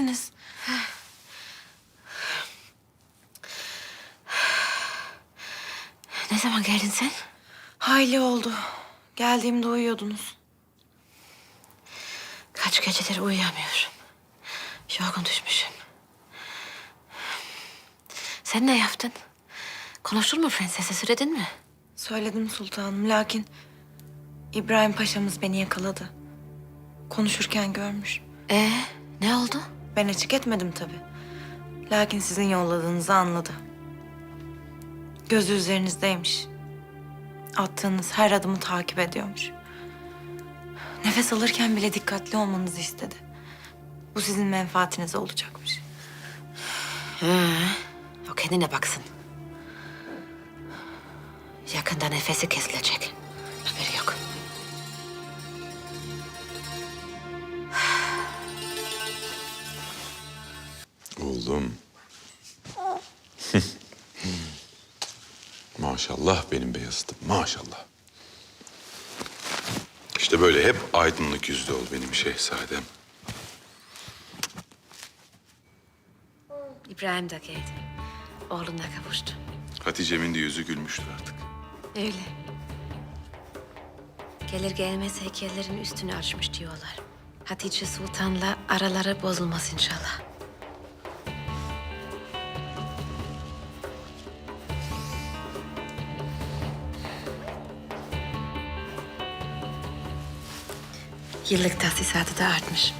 Misiniz? Ne zaman geldin sen? Hayli oldu. Geldiğimde uyuyordunuz. Kaç gecedir uyuyamıyorum. Yorgun düşmüşüm. Sen ne yaptın? Konuştun mu prensese söyledin mi? Söyledim sultanım lakin İbrahim Paşa'mız beni yakaladı. Konuşurken görmüş. Ee, ne oldu? Ben açık etmedim tabii. Lakin sizin yolladığınızı anladı. Gözü üzerinizdeymiş. Attığınız her adımı takip ediyormuş. Nefes alırken bile dikkatli olmanızı istedi. Bu sizin menfaatinize olacakmış. Ee, o kendine baksın. Yakında nefesi kesilecek. Haberi yok. Oğlum. maşallah benim beyazıtım, maşallah. İşte böyle hep aydınlık yüzlü ol benim şehzadem. İbrahim de geldi. Oğluna kavuştu. Hatice'min de yüzü gülmüştür artık. Öyle. Gelir gelmez heykellerin üstünü açmış diyorlar. Hatice Sultan'la araları bozulmaz inşallah. Yıllık tahsisatı da artmış.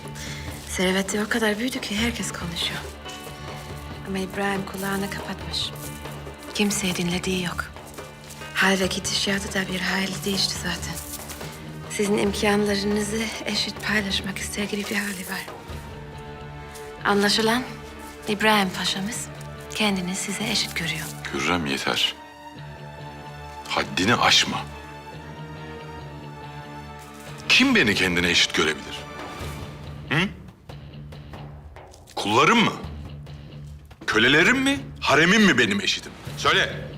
Serveti o kadar büyüdü ki herkes konuşuyor. Ama İbrahim kulağını kapatmış. Kimseye dinlediği yok. Hal ve gidişatı da bir hayli değişti zaten. Sizin imkanlarınızı eşit paylaşmak ister gibi bir hali var. Anlaşılan İbrahim Paşa'mız kendini size eşit görüyor. Hürrem yeter. Haddini aşma. Kim beni kendine eşit görebilir? Hı? Kullarım mı? Kölelerim mi? Haremim mi benim eşitim? Söyle.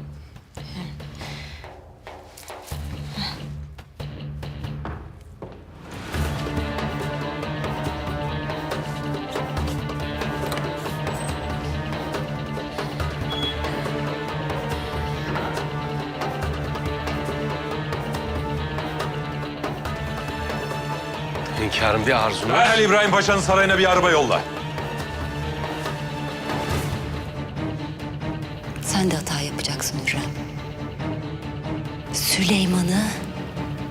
Hünkârım bir arzum var. Derhal İbrahim Paşa'nın sarayına bir araba yolla. Sen de hata yapacaksın Hürrem. Süleyman'ı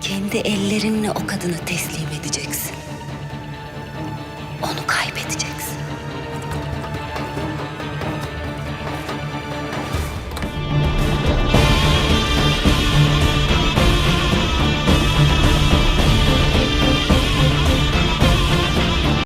kendi ellerinle o kadına teslim edeceksin. Onu kaybedeceksin.